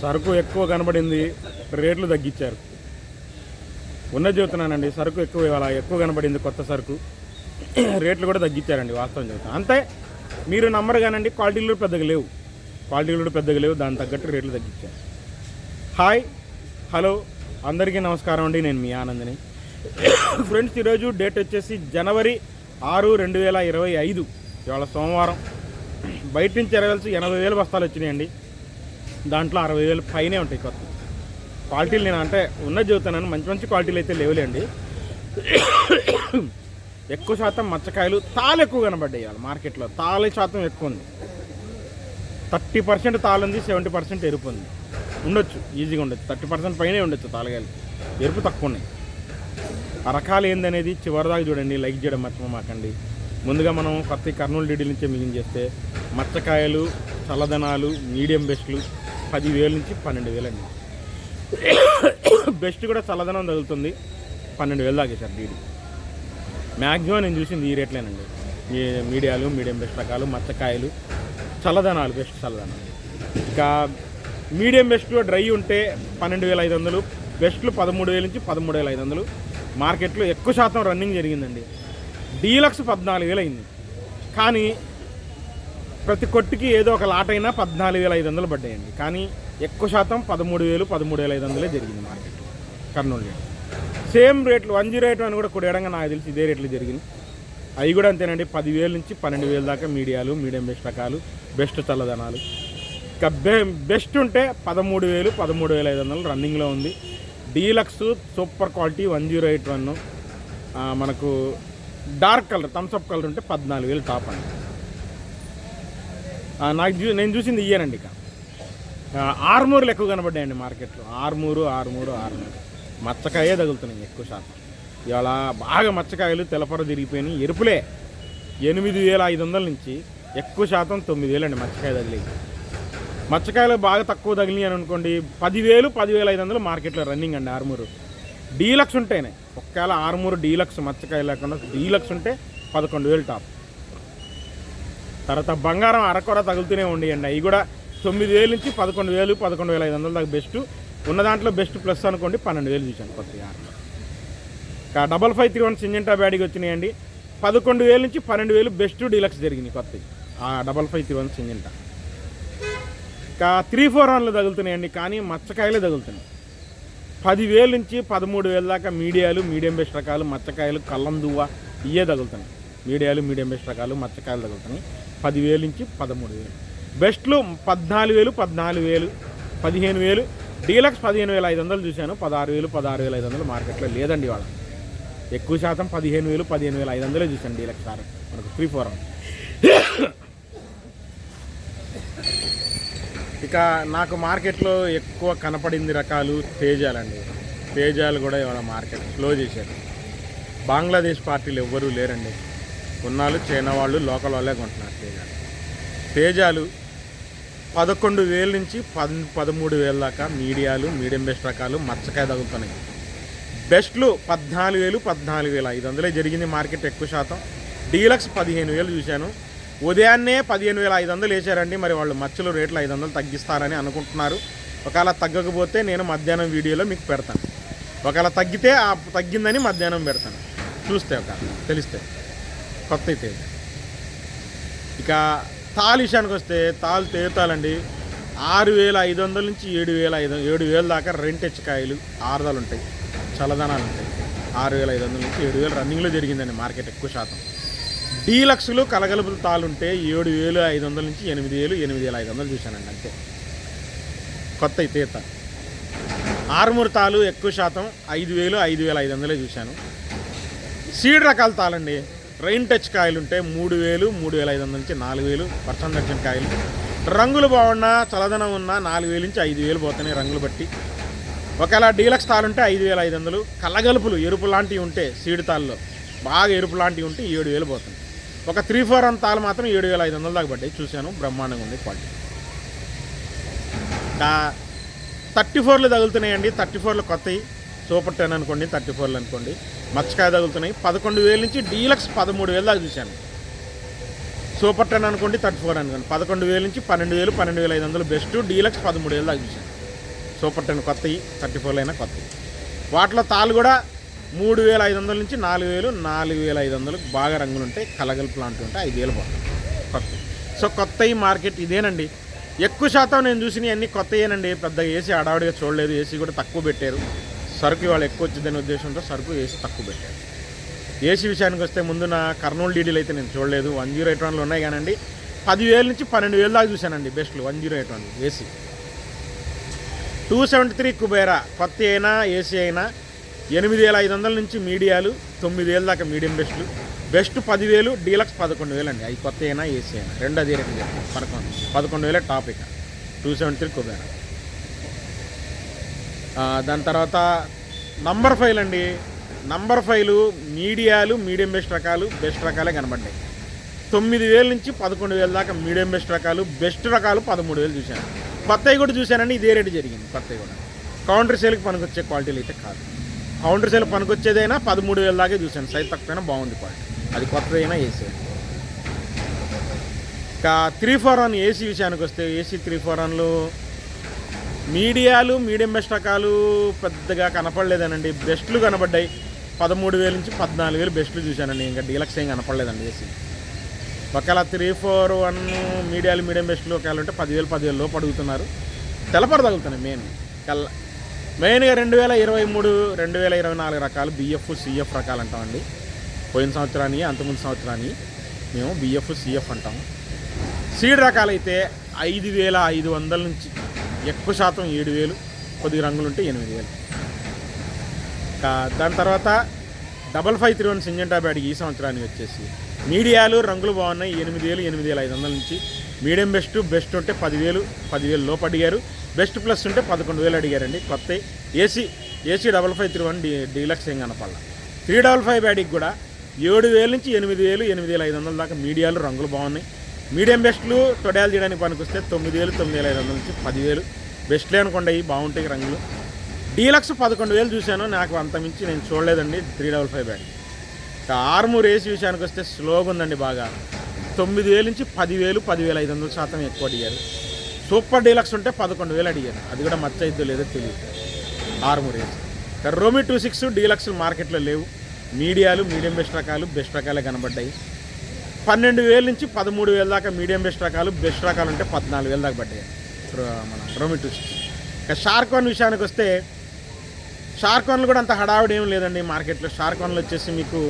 సరుకు ఎక్కువ కనబడింది రేట్లు తగ్గించారు. ఉన్న చెబుతున్నానండి సరుకు ఎక్కువ ఇవాళ ఎక్కువ కనబడింది కొత్త సరుకు. రేట్లు కూడా తగ్గించారండి వాస్తవం చెబుతాను అంతే మీరు నమ్మరు కానండి క్వాలిటీలు పెద్దగా లేవు. క్వాలిటీలు కూడా పెద్దగా లేవు దాని తగ్గట్టు రేట్లు తగ్గించారు. హాయ్ హలో అందరికీ నమస్కారం అండి నేను మీ ఆనందని. ఫ్రెండ్స్ ఈరోజు డేట్ వచ్చేసి జనవరి ఆరు రెండు వేల ఇరవై ఐదు. ఇవాళ సోమవారం. బయట నుంచి ఎరగాల్సి ఎనభై వేలు బస్తాలు వచ్చినాయండి. దాంట్లో అరవై వేలు పైనే ఉంటాయి కొత్త. క్వాలిటీలు నేను అంటే ఉన్నది చెబుతానని మంచి మంచి క్వాలిటీలు అయితే లేవులేండి. ఎక్కువ శాతం మచ్చకాయలు తాలు ఎక్కువ కనబడ్డాయి ఇవాళ మార్కెట్లో. తాళ శాతం ఎక్కువ ఉంది. థర్టీ పర్సెంట్ తాలుంది సెవెంటీ పర్సెంట్ ఎరుపు ఉంది. ఉండొచ్చు ఈజీగా ఉండొచ్చు. థర్టీ పర్సెంట్ పైనే ఉండొచ్చు తాళగాయలు. ఎరుపు తక్కువ ఉన్నాయి. ఆ రకాలు ఏందనేది చివరిదాకా చూడండి లైక్ చేయడం మర్చిపోమాకండి ముందుగా మనం కొత్త కర్నూలు డీడీ నుంచే మిగిలిన చేస్తే మచ్చకాయలు చల్లదనాలు మీడియం బెస్ట్లు పదివేల నుంచి పన్నెండు వేలండి బెస్ట్ కూడా చల్లదనం తగులుతుంది. పన్నెండు వేలు దాకా సార్ డీడీ. మ్యాక్సిమం నేను చూసింది ఈ రేట్లేనండి. మీడియాలు మీడియం బెస్ట్ రకాలు మచ్చకాయలు చల్లదనాలు బెస్ట్ చల్లదనాలు ఇంకా మీడియం బెస్ట్ డ్రై ఉంటే పన్నెండు వేల ఐదు వందలు బెస్ట్లు పదమూడు వేల నుంచి పదమూడు వేల ఐదు వందలు మార్కెట్లో ఎక్కువ శాతం రన్నింగ్ జరిగిందండి. డీలక్స్ పద్నాలుగు వేలు అయింది కానీ ప్రతి కొట్టుకి ఏదో ఒక లాట్ అయినా పద్నాలుగు వేల ఐదు వందలు పడ్డాయండి. కానీ ఎక్కువ శాతం పదమూడు వేలు పదమూడు వేల ఐదు వందలే జరిగింది మార్కెట్. కర్నూలు సేమ్ రేట్లు వన్ జీరో ఎయిట్ అని కూడా కొడేయడంగా నాకు తెలిసి ఇదే రేట్లు జరిగింది అవి కూడా అంతేనండి పదివేల నుంచి పన్నెండు వేల దాకా మీడియాలు మీడియం బెస్ట్ రకాలు బెస్ట్ చల్లదనాలు. ఇంకా బె బెస్ట్ ఉంటే పదమూడు వేలు పదమూడు వేల ఐదు వందలు రన్నింగ్లో ఉంది. Deluxe super quality one zero eight one. మనకు dark colour Thums Up colour ఉంటే పద్నాలుగు వేలు టాప్ అండి. నాకు చూ నేను చూసింది ఇయ్యానండి ఇక. ఆర్మూర్లు ఎక్కువ కనబడ్డాయండి మార్కెట్లో. ఆర్మూరు ఆర్మూరు ఆర్మూరు. మచ్చకాయే తగులుతున్నాయి ఎక్కువ శాతం. ఇవాళ బాగా మచ్చకాయలు తెలపర తిరిగిపోయినాయి. ఎరుపులే ఎనిమిది వేల ఐదు వందల నుంచి ఎక్కువ శాతం తొమ్మిది వేలు అండి మచ్చకాయ తగిలేదు మచ్చకాయలు బాగా తక్కువ తగిలినాయి అని అనుకోండి పదివేలు పదివేల ఐదు వందలు మార్కెట్లో రన్నింగ్ అండి ఆర్మూరు. డీలక్స్ ఉంటేనే ఒకవేళ ఆర్మూరు డీలక్స్ మచ్చకాయ లేకుండా డీలక్స్ ఉంటే పదకొండు వేలు టాప్. తర్వాత బంగారం అరకొర తగులుతూనే ఉండేయండి అవి కూడా తొమ్మిది వేలు నుంచి పదకొండు వేలు పదకొండు వేల ఐదు వందల దాకా బెస్ట్. ఉన్న దాంట్లో బెస్ట్ ప్లస్ అనుకోండి పన్నెండు వేలు చూసాను కొత్తగా double five three one Syngenta బ్యాడీకి వచ్చినాయండి. పదకొండు వేలు నుంచి పన్నెండు వేలు బెస్ట్ డీలక్స్ జరిగింది కొత్తవి. ఆ double five three one Syngenta. ఇంకా త్రీ ఫోర్ వన్లు తగులుతున్నాయండి కానీ మచ్చకాయలే తగులుతున్నాయి. పదివేలు నుంచి పదమూడు వేల దాకా మీడియాలు మీడియం బెస్ట్ రకాలు మచ్చకాయలు కళ్ళం దువ్వ ఇవే తగులుతున్నాయి. మీడియాలు మీడియం బెస్ట్ రకాలు మచ్చకాయలు తగులుతున్నాయి. పదివేల నుంచి పదమూడు వేలు బెస్ట్లు పద్నాలుగు వేలు పద్నాలుగు వేలు పదిహేను వేలు డీలక్స్ పదిహేను వేల ఐదు వందలు చూశాను. పదహారు వేలు పదహారు వేల ఐదు వందలు మార్కెట్లో లేదండి వాళ్ళ ఎక్కువ శాతం పదిహేను వేలు పదిహేను వేల ఐదు వందలే చూశాను డీలక్స్ సార్. మనకు త్రీ ఫోర్. ఇక నాకు మార్కెట్లో ఎక్కువ కనపడింది రకాలు తేజాలండి. తేజాలు కూడా ఇవాళ మార్కెట్ స్లో చేశారు. బంగ్లాదేశ్ పార్టీలు ఎవ్వరూ లేరండి. కొన్నాళ్ళు చైనా వాళ్ళు లోకల్ వాళ్ళే కొంటున్నారు తేజాలు. తేజాలు పదకొండు వేల నుంచి పద్ పదమూడు వేల దాకా మీడియాలు మీడియం బెస్ట్ రకాలు మచ్చకాయ తగులుతున్నాయి. బెస్ట్లు పద్నాలుగు వేలు పద్నాలుగు వేల ఐదు వందలే జరిగింది మార్కెట్ ఎక్కువ శాతం. డీలక్స్ పదిహేను వేలు చూశాను. ఉదయాన్నే పదిహేను వేల ఐదు వందలు వేసారండి మరి వాళ్ళు మచ్చలు రేట్లు ఐదు వందలు తగ్గిస్తారని అనుకుంటున్నారు. ఒకవేళ తగ్గకపోతే నేను మధ్యాహ్నం వీడియోలో మీకు పెడతాను. ఒకవేళ తగ్గితే ఆ తగ్గిందని మధ్యాహ్నం పెడతాను. చూస్తే ఒక తెలిస్తే. కొత్త అయితే. ఇక తాలు విషయానికి వస్తే తాలు తేతాలండి. ఆరు వేల ఐదు వందల నుంచి ఏడు వేల ఐదు ఏడు వేల దాకా రెంట్ హెచ్చకాయలు ఆరుదాలు ఉంటాయి చల్లదనాలు ఉంటాయి ఆరు వేల ఐదు వందల నుంచి ఏడు వేలు రన్నింగ్లో జరిగిందండి మార్కెట్ ఎక్కువ శాతం. డీలక్స్లు కలగలుపులు తాలు ఏడు వేలు ఐదు వందల నుంచి ఎనిమిది వేలు ఎనిమిది వేల ఐదు వందలు చూశానండి అంతే. కొత్త తీత. ఆరుమూరు తాలు ఎక్కువ శాతం ఐదు వేలు ఐదు వేల ఐదు వందలే చూశాను. సీడ్ రకాల తాళండి రైన్ టచ్ కాయలు ఉంటే మూడు వేలు మూడు వేల ఐదు వందల నుంచి నాలుగు వేలు వర్షం దర్శన కాయలు. రంగులు బాగున్నా చల్లదనం ఉన్నా నాలుగు వేలు నుంచి ఐదు వేలు పోతున్నాయి రంగులు బట్టి. ఒకవేళ డీలక్స్ తాలు ఉంటే ఐదు వేల ఐదు వందలు కళ్ళగలుపులు ఎరుపు లాంటివి ఉంటే సీడ్ తాల్లో బాగా ఎరుపు లాంటివి ఉంటే ఏడు వేలు పోతుంది ఒక త్రీ ఫోర్ వన్ తాలు మాత్రం ఏడు వేల ఐదు వందల దాకా పడ్డాయి. చూశాను బ్రహ్మాండంగా ఉంది క్వాలిటీ. థర్టీ ఫోర్లు తగులుతున్నాయండి. థర్టీ ఫోర్లు కొత్తవి సూపర్ టెన్ అనుకోండి థర్టీ ఫోర్లు అనుకోండి. మచ్చకాయ తగులుతున్నాయి. పదకొండు వేల నుంచి డీలక్స్ పదమూడు వేలు దాకా చూశాను. సూపర్ టెన్ అనుకోండి థర్టీ ఫోర్ అనుకోండి. పదకొండు వేల నుంచి పన్నెండు వేలు పన్నెండు వేల ఐదు వందలు బెస్ట్ డీలక్స్ పదమూడు వేలు దాకా చూశాను. సూపర్ టెన్ కొత్తవి థర్టీ ఫోర్లు అయినా కొత్తవి. వాటిలో తాళ్ళు కూడా మూడు వేల ఐదు వందల నుంచి నాలుగు వేలు నాలుగు వేల ఐదు వందలు బాగా రంగులు ఉంటాయి. కలగల ప్లాంట్ ఉంటాయి ఐదు వేలు బాగుంటాయి కొత్త. సో కొత్త ఈ మార్కెట్ ఇదేనండి. ఎక్కువ శాతం నేను చూసిన అన్ని కొత్తయేనండి. పెద్ద ఏసీ ఆడావిడిగా చూడలేదు. ఏసీ కూడా తక్కువ పెట్టారు. సరుకు ఇవాళ ఎక్కువ వచ్చిందనే ఉద్దేశంతో సరుకు ఏసీ తక్కువ పెట్టారు. ఏసీ విషయానికి వస్తే ముందు నా కర్నూలు డీడీలు అయితే నేను చూడలేదు. వన్ జీరో ఎయిట్ వన్లు ఉన్నాయి కానండి. పదివేల నుంచి పన్నెండు వేలు దాకా చూశానండి బెస్ట్లు one zero eight one AC two seventy three Kubera కొత్త అయినా ఏసీ అయినా ఎనిమిది వేల ఐదు వందల నుంచి మీడియాలు తొమ్మిది వేల దాకా మీడియం బెస్ట్లు. బెస్ట్ పదివేలు డీలక్స్ పదకొండు వేలు అండి అవి కొత్త అయినా ఏసీ అయినా. రెండు అదే రెండు పదకొండు పదకొండు వేల topic two seventy three Kubera. దాని తర్వాత నంబర్ ఫైల్ అండి. నంబర్ ఫైలు మీడియాలు మీడియం బెస్ట్ రకాలు బెస్ట్ రకాలే కనబడ్డాయి. తొమ్మిది వేల నుంచి పదకొండు వేల దాకా మీడియం బెస్ట్ రకాలు బెస్ట్ రకాలు పదమూడు వేలు చూశాను. కొత్తవి కూడా చూశానండి ఇదే రేటు జరిగింది కొత్తవి కూడా. కౌంటర్ సేల్కి పనికొచ్చే క్వాలిటీలు అయితే కాదు. కౌంటర్ సేల్ పనికొచ్చేదైనా పదమూడు వేల దాకా చూశాను. సైజ్ తక్కువైనా బాగుంది క్వాలిటీ. అది కొత్తదైనా ఏసీ. ఇంకా త్రీ ఫోర్ వన్ ఏసీ విషయానికి వస్తే ఏసీ త్రీ ఫోర్ వన్లు మీడియాలు మీడియం బెస్ట్ రకాలు పెద్దగా కనపడలేదనండి. బెస్ట్లు కనపడ్డాయి. పదమూడు వేల నుంచి పద్నాలుగు వేలు బెస్ట్లు చూశానండి. ఇంకా డీలక్స్ ఏం కనపడలేదండి ఏసీ. ఒకవేళ త్రీ ఫోర్ వన్ మీడియాలు మీడియం బెస్ట్లు ఒకవేళ ఉంటే పదివేలు పదివేలు లోపు అడుగుతున్నారు. తెల్లపడ తగులుతున్నాయి మెయిన్. కల్లా మెయిన్గా రెండు వేల ఇరవై మూడు రెండు వేల ఇరవై నాలుగు రకాలు బిఎఫ్ సిఎఫ్ రకాలు అంటామండి. పోయిన సంవత్సరాన్ని అంతకుముందు సంవత్సరాన్ని మేము బిఎఫ్ సిఎఫ్ అంటాము సీడ్ రకాలైతే ఐదు వేల ఐదు వందల నుంచి ఎక్కువ శాతం ఏడు వేలు కొద్ది రంగులు ఉంటే ఎనిమిది వేలు. దాని తర్వాత double five three one Syngenta bad ఈ సంవత్సరానికి వచ్చేసి మీడియాలు రంగులు బాగున్నాయి ఎనిమిది వేలు ఎనిమిది వేల ఐదు వందల నుంచి మీడియం బెస్ట్ బెస్ట్ ఉంటే పదివేలు పదివేలు లోపు అడిగారు. బెస్ట్ ప్లస్ ఉంటే పదకొండు వేలు అడిగారండి. కొత్త AC AC double five three one D deluxe ఏం కనపడ త్రీ డబల్ ఫైవ్ బ్యాడీకి కూడా ఏడు వేల నుంచి ఎనిమిది వేలు ఎనిమిది వేల ఐదు వందల దాకా మీడియాలు రంగులు బాగున్నాయి. మీడియం బెస్ట్లు తొడయాలు చేయడానికి పనికొస్తే తొమ్మిది వేలు తొమ్మిది వేల ఐదు వందల నుంచి పదివేలు. బెస్ట్లే అనుకోండి అవి బాగుంటాయి రంగులు. డీలక్స్ పదకొండు వేలు చూశాను నాకు అంతమించి నేను చూడలేదండి త్రీ డబల్ ఫైవ్ బ్యాగ్. ఆర్ము ఆర్మూర్ ఏసీ విషయానికి వస్తే స్లోగా ఉందండి బాగా. తొమ్మిది వేలు నుంచి పదివేలు పదివేల ఐదు వందల శాతం ఎక్కువ అడిగారు. సూపర్ డీలక్స్ ఉంటే పదకొండు వేలు అడిగారు. అది కూడా మచ్చయిద్దో లేదో తెలియదు. ఆర్మూర్ ఏసీ రోమి టూ సిక్స్ డీలక్స్ మార్కెట్లో లేవు. మీడియాలు మీడియం బెస్ట్ రకాలు బెస్ట్ రకాలే కనబడ్డాయి. పన్నెండు వేల నుంచి పదమూడు వేల దాకా మీడియం బెస్ట్ రకాలు బెస్ట్ రకాలు అంటే పద్నాలుగు వేల దాకా పడ్డాయి. మన రోమి ఇక షార్క్ వన్ విషయానికి వస్తే షార్క్ వన్లు కూడా అంత హడావిడి ఏం లేదండి మార్కెట్లో. షార్క్ వన్లు వచ్చేసి మీకు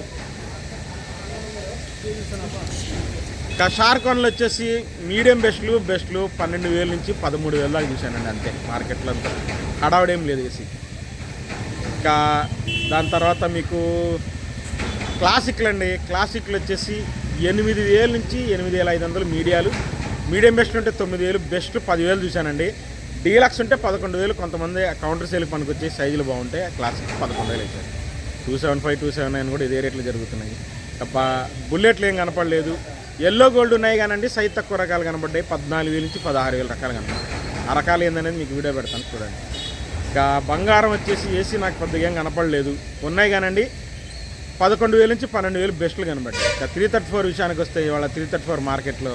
ఇంకా షార్క్ వన్లు వచ్చేసి మీడియం బెస్ట్లు బెస్ట్లు పన్నెండు వేల నుంచి పదమూడు వేల దాకా చూశానండి అంతే. మార్కెట్లో అంతా హడావిడి ఏం లేదు వేసి ఇంకా దాని తర్వాత మీకు క్లాసిక్లు అండి క్లాసిక్లు వచ్చేసి ఎనిమిది వేల నుంచి ఎనిమిది వేల ఐదు వందలు మీడియాలు. మీడియం బెస్ట్ ఉంటే తొమ్మిది వేలు బెస్ట్ పదివేలు చూశానండి. డీలక్స్ ఉంటే పదకొండు వేలు కొంతమంది కౌంటర్ సేల్ పనికి వచ్చే సైజులు బాగుంటాయి క్లాసిక్ పదకొండు వేలు అవుతాయి two seven five two seven nine కూడా ఇదే రేట్లు జరుగుతున్నాయి. తప్ప బుల్లెట్లు ఏం కనపడలేదు. ఎల్లో గోల్డ్ ఉన్నాయి కానండి సైజ్ తక్కువ రకాలు కనపడ్డాయి. పద్నాలుగు వేల నుంచి పదహారు వేల రకాలు కనపడ్డాయి. ఆ రకాలు ఏందనేది మీకు వీడియో పెడతాను చూడండి. ఇంకా బంగారం వచ్చేసి ఏసీ నాకు పెద్దగా ఏం కనపడలేదు. ఉన్నాయి కానండి పదకొండు వేల నుంచి పన్నెండు వేలు బెస్ట్లు కనబడ్డాయి. త్రీ థర్టీ ఫోర్ విషయానికి వస్తే ఇవాళ త్రీ థర్టీ ఫోర్ మార్కెట్లో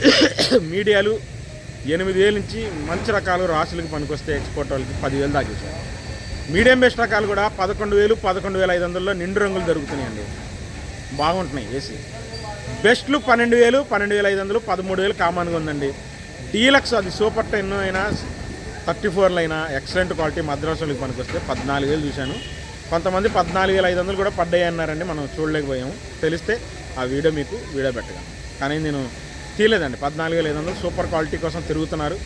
మీడియాలు ఎనిమిది వేల నుంచి మంచి రకాలు రాసులకు పనికొస్తే ఎక్స్పోర్ట్ వాళ్ళకి పదివేలు దాకా మీడియం బెస్ట్ రకాలు కూడా పదకొండు వేలు పదకొండు వేల ఐదు వందల్లో నిండు రంగులు దొరుకుతున్నాయండి. బాగుంటున్నాయి ఏసీ. బెస్ట్లు పన్నెండు వేలు పన్నెండు వేల ఐదు వందలు పదమూడు వేలు కామన్గా ఉందండి. డీలక్స్ అది సూపర్ టెన్ అయినా థర్టీ ఫోర్లు అయినా ఎక్సలెంట్ క్వాలిటీ మద్రాసులకు పనికొస్తే పద్నాలుగు వేలు చూశాను. కొంతమంది పద్నాలుగు వేల ఐదు వందలు కూడా పడ్డాయి అన్నారండి మనం చూడలేకపోయాము. తెలిస్తే ఆ వీడియో మీకు వీడియో పెట్టగలను కానీ నేను తీయలేదండి పద్నాలుగు వేల ఐదు వందలు సూపర్ క్వాలిటీ కోసం తిరుగుతున్నారు.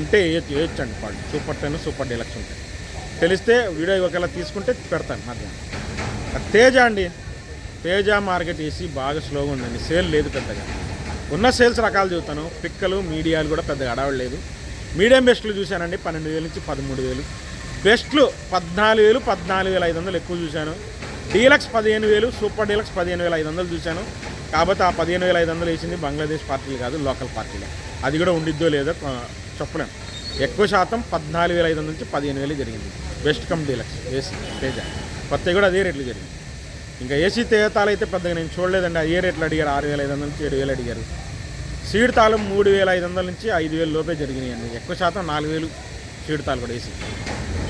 ఉంటే వేయచ్చు వేయచ్చండి quality super ten super deluxe ఉంటాయి తెలిస్తే వీడియో ఒకవేళ తీసుకుంటే పెడతాను మధ్యాహ్నం. తేజ అండి తేజ మార్కెట్ వేసి బాగా స్లోగా ఉందండి సేల్ లేదు పెద్దగా. ఉన్న సేల్స్ రకాలు చూస్తాను పిక్కలు మీడియాలు కూడా పెద్దగా అడవలేదు లేదు మీడియం బెస్ట్లు చూశానండి పన్నెండు వేల నుంచి పదమూడు వేలు. బెస్ట్లు పద్నాలుగు వేలు పద్నాలుగు వేల ఐదు వందలు ఎక్కువ చూశాను. డీలక్స్ పదిహేను వేలు సూపర్ డీలక్స్ పదిహేను వేల ఐదు వందలు చూశాను. కాకపోతే ఆ పదిహేను వేల ఐదు వందలు వేసింది బంగ్లాదేశ్ పార్టీలు కాదు లోకల్ పార్టీలే. అది కూడా ఉండిద్దో లేదో ఆ, చెప్పలేము ఎక్కువ శాతం పద్నాలుగు వేల ఐదు వందల నుంచి పదిహేను వేలు జరిగింది. Best cum deluxe AC Teja. కొత్త కూడా అదే రేట్లు జరిగింది. ఇంకా ఏసీ తేతాలు అయితే పెద్దగా నేను చూడలేదండి. అదే రేట్లు అడిగారు ఆరు వేల ఐదు వందల నుంచి ఏడు వేలు అడిగారు. సీడ్ తాళం మూడు వేల ఐదు వందల నుంచి ఐదు వేలు లోపే జరిగినాయండి. ఎక్కువ శాతం నాలుగు వేలు సీడ్ తాలు కూడా వేసి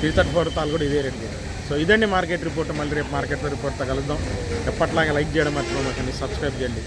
త్రీ థర్టీ ఫోర్ తాలు కూడా ఇదే రేట్ సో ఇదండి మార్కెట్ రిపోర్ట్. మళ్ళీ రేపు మార్కెట్లో రిపోర్ట్తో కలుద్దాం. ఎప్పట్లాగా లైక్ చేయడం మర్చిపోమాకండి. సబ్స్క్రైబ్ చేయండి.